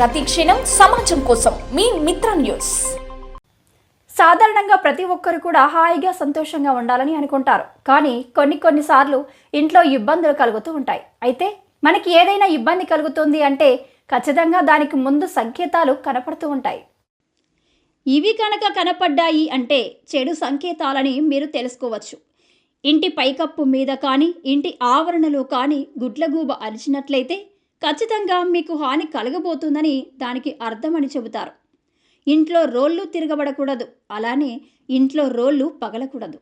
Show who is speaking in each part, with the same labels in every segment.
Speaker 1: ప్రతి క్షణం సమాజం కోసం మీ మిత్ర న్యూస్.
Speaker 2: సాధారణంగా ప్రతి ఒక్కరు కూడా హాయిగా సంతోషంగా ఉండాలని అనుకుంటారు. కానీ కొన్ని కొన్నిసార్లు ఇంట్లో ఇబ్బందులు కలుగుతూ ఉంటాయి. అయితే మనకి ఏదైనా ఇబ్బంది కలుగుతుంది అంటే ఖచ్చితంగా దానికి ముందు సంకేతాలు కనపడుతూ ఉంటాయి. ఇవి కనుక కనపడ్డాయి అంటే చెడు సంకేతాలని మీరు తెలుసుకోవచ్చు. ఇంటి పైకప్పు మీద కానీ ఇంటి ఆవరణలో కానీ గుడ్లగూబ అరిచినట్లయితే ఖచ్చితంగా మీకు హాని కలగబోతుందని దానికి అర్థమని చెబుతారు. ఇంట్లో రోళ్ళు తిరగబడకూడదు. అలానే ఇంట్లో రోళ్ళు పగలకూడదు.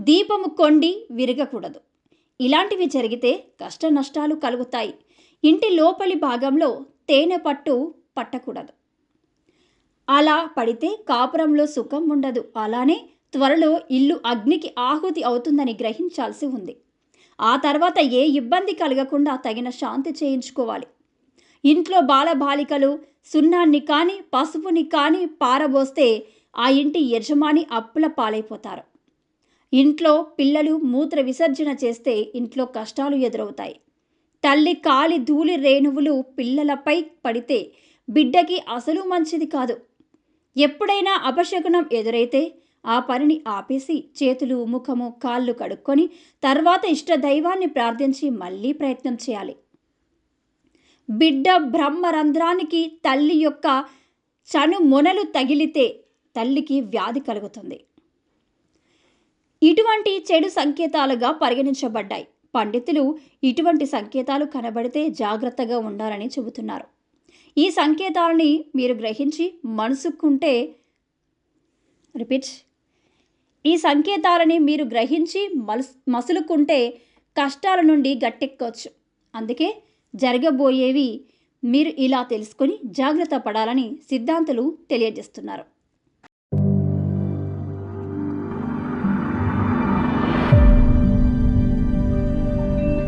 Speaker 2: దీపము కొండి విరగకూడదు. ఇలాంటివి జరిగితే కష్ట నష్టాలు కలుగుతాయి. ఇంటి లోపలి భాగంలో తేనె పట్టు పట్టకూడదు. అలా పడితే కాపురంలో సుఖం ఉండదు. అలానే త్వరలో ఇల్లు అగ్నికి ఆహుతి అవుతుందని గ్రహించాల్సి ఉంది. ఆ తర్వాత ఏ ఇబ్బంది కలగకుండా తగిన శాంతి చేయించుకోవాలి. ఇంట్లో బాలబాలికలు సున్నాన్ని కానీ పసుపుని కానీ పారబోస్తే ఆ ఇంటి యజమాని అప్పుల పాలైపోతారు. ఇంట్లో పిల్లలు మూత్ర విసర్జన చేస్తే ఇంట్లో కష్టాలు ఎదురవుతాయి. తల్లి కాలి ధూళి రేణువులు పిల్లలపై పడితే బిడ్డకి అసలు మంచిది కాదు. ఎప్పుడైనా అపశకునం ఎదురైతే ఆ పనిని ఆపేసి చేతులు ముఖము కాళ్ళు కడుక్కొని తర్వాత ఇష్ట దైవాన్ని ప్రార్థించి మళ్ళీ ప్రయత్నం చేయాలి. బిడ్డ బ్రహ్మరంధ్రానికి తల్లి యొక్క చను మొనలు తగిలితే తల్లికి వ్యాధి కలుగుతుంది. ఇటువంటి చెడు సంకేతాలుగా పరిగణించబడ్డాయి. పండితులు ఇటువంటి సంకేతాలు కనబడితే జాగ్రత్తగా ఉండాలని చెబుతున్నారు. ఈ సంకేతాలని మీరు గ్రహించి మనసుకుంటే రిపీట్ ఈ సంకేతాలని మీరు గ్రహించి మలస్ మసులుకుంటే కష్టాల నుండి గట్టెక్కవచ్చు అందుకే జరగబోయేవి మీరు ఇలా తెలుసుకొని జాగ్రత్త పడాలని సిద్ధాంతులు తెలియజేస్తున్నారు.